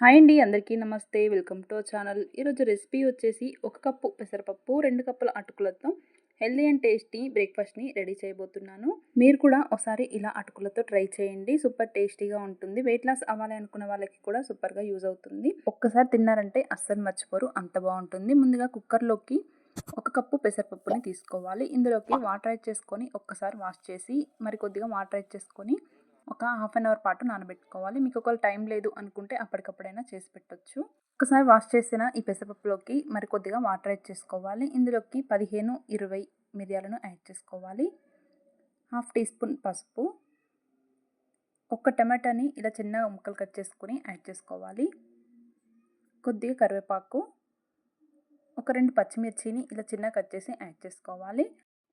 Hi అండి అందరికీ నమస్తే. Welcome to channel. ఈరోజు రెసిపీ వచ్చేసి ఒక కప్పు పెసరపప్పు రెండు కప్పుల అటుకులతో హెల్దీ అండ్ టేస్టీ బ్రేక్ఫాస్ట్ని రెడీ చేయబోతున్నాను. మీరు కూడా ఒకసారి ఇలా అటుకులతో ట్రై చేయండి. సూపర్ టేస్టీగా ఉంటుంది. వెయిట్ లాస్ అవ్వాలి అనుకున్న వాళ్ళకి కూడా సూపర్గా యూజ్ అవుతుంది. ఒక్కసారి తిన్నారంటే అస్సలు మర్చిపోరు. అంత బాగుంటుంది. ముందుగా కుక్కర్లోకి ఒక కప్పు పెసరపప్పుని తీసుకోవాలి. ఇందులోకి వాటర్ యాడ్ చేసుకొని ఒక్కసారి వాష్ చేసి మరి కొద్దిగా వాటర్ యాడ్ చేసుకొని ఒక హాఫ్ అన్ అవర్ పాటు నానబెట్టుకోవాలి. మీకు ఒకవేళ టైం లేదు అనుకుంటే అప్పటికప్పుడైనా చేసి పెట్టచ్చు. ఒకసారి వాష్ చేసిన ఈ పెసరపప్పులోకి మరి కొద్దిగా వాటర్ యాడ్ చేసుకోవాలి. ఇందులోకి పదిహేను ఇరవై మిరియాలను యాడ్ చేసుకోవాలి. హాఫ్ టీ స్పూన్ పసుపు. ఒక టమాటాని ఇలా చిన్న ముక్కలు కట్ చేసుకొని యాడ్ చేసుకోవాలి. కొద్దిగా కరివేపాకు. ఒక రెండు పచ్చిమిర్చిని ఇలా చిన్న కట్ చేసి యాడ్ చేసుకోవాలి.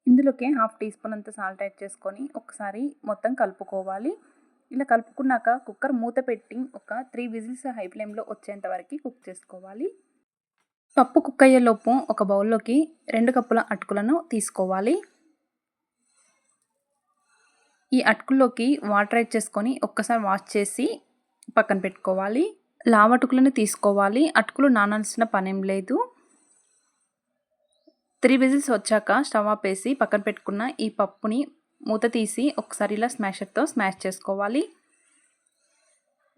ఇందులోకి హాఫ్ టీ స్పూన్ అంత సాల్ట్ యాడ్ చేసుకొని ఒకసారి మొత్తం కలుపుకోవాలి. ఇలా కలుపుకున్నాక కుక్కర్ మూత పెట్టి ఒక త్రీ విజిల్స్ హై ఫ్లేమ్లో వచ్చేంత వరకు కుక్ చేసుకోవాలి. పప్పు కుక్ అయ్యేలోపు ఒక బౌల్లోకి రెండు కప్పుల అటుకులను తీసుకోవాలి. ఈ అటుకుల్లోకి వాటర్ యాడ్ చేసుకొని ఒక్కసారి వాష్ చేసి పక్కన పెట్టుకోవాలి. లావటుకులను తీసుకోవాలి. అటుకులు నానాల్సిన పనేం లేదు. త్రీ విజిల్స్ వచ్చాక స్టవ్ ఆపేసి పక్కన పెట్టుకున్న ఈ పప్పుని మూత తీసి ఒకసారి ఇలా స్మాషర్తో స్మాష్ చేసుకోవాలి.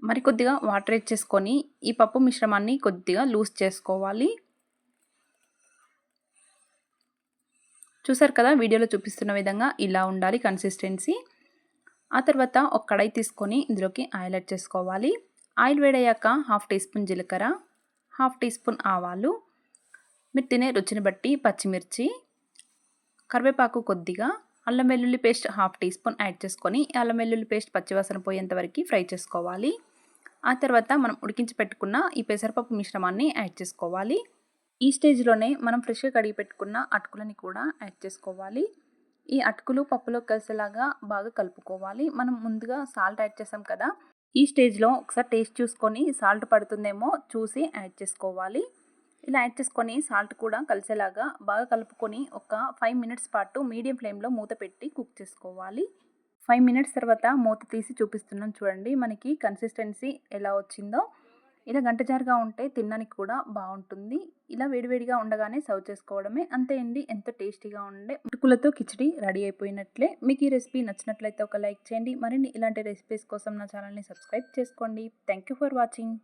మరి కొద్దిగా వాటర్ వేసేసుకొని చేసుకొని ఈ పప్పు మిశ్రమాన్ని కొద్దిగా లూజ్ చేసుకోవాలి. చూసారు కదా వీడియోలో చూపిస్తున్న విధంగా ఇలా ఉండాలి కన్సిస్టెన్సీ. ఆ తర్వాత ఒక కడాయి తీసుకొని ఇందులోకి ఆయిల్ యాడ్ చేసుకోవాలి. ఆయిల్ వేడయ్యాక హాఫ్ టీ స్పూన్ జీలకర్ర హాఫ్ టీ స్పూన్ ఆవాలు. మీరు తినే రుచిని బట్టి పచ్చిమిర్చి కరివేపాకు కొద్దిగా అల్లం వెల్లుల్లి paste half teaspoon add చేసుకొని అల్లం వెల్లుల్లి పేస్ట్ పచ్చివాసన పోయేంత వరకు ఫ్రై చేసుకోవాలి. ఆ తర్వాత మనం ఉడికించి పెట్టుకున్న ఈ పెసరపప్పు మిశ్రమాన్ని యాడ్ చేసుకోవాలి. ఈ స్టేజ్లోనే మనం ఫ్రెష్గా కడిగి పెట్టుకున్న అటుకులని కూడా యాడ్ చేసుకోవాలి. ఈ అటుకులు పప్పులో కలిసేలాగా బాగా కలుపుకోవాలి. మనం ముందుగా సాల్ట్ యాడ్ చేసాం కదా ఈ స్టేజ్లో ఒకసారి టేస్ట్ చూసుకొని సాల్ట్ పడుతుందేమో చూసి యాడ్ చేసుకోవాలి. ఇలా యాడ్ చేసుకొని సాల్ట్ కూడా కలిసేలాగా బాగా కలుపుకొని ఒక ఫైవ్ మినిట్స్ పాటు మీడియం ఫ్లేమ్లో మూత పెట్టి కుక్ చేసుకోవాలి. ఫైవ్ మినిట్స్ తర్వాత మూత తీసి చూపిస్తున్నాం చూడండి. మనకి కన్సిస్టెన్సీ ఎలా వచ్చిందో. ఇలా గంట జారుగా ఉంటే తినడానికి కూడా బాగుంటుంది. ఇలా వేడివేడిగా ఉండగానే సర్వ్ చేసుకోవడమే. అంతే అండి. ఎంత టేస్టీగా ఉండే ఉటుకులతో కిచడి రెడీ అయిపోయినట్లే. మీకు ఈ రెసిపీ నచ్చినట్లయితే ఒక లైక్ చేయండి. మరిన్ని ఇలాంటి రెసిపీస్ కోసం నా ఛానల్ని సబ్స్క్రైబ్ చేసుకోండి. Thank for watching.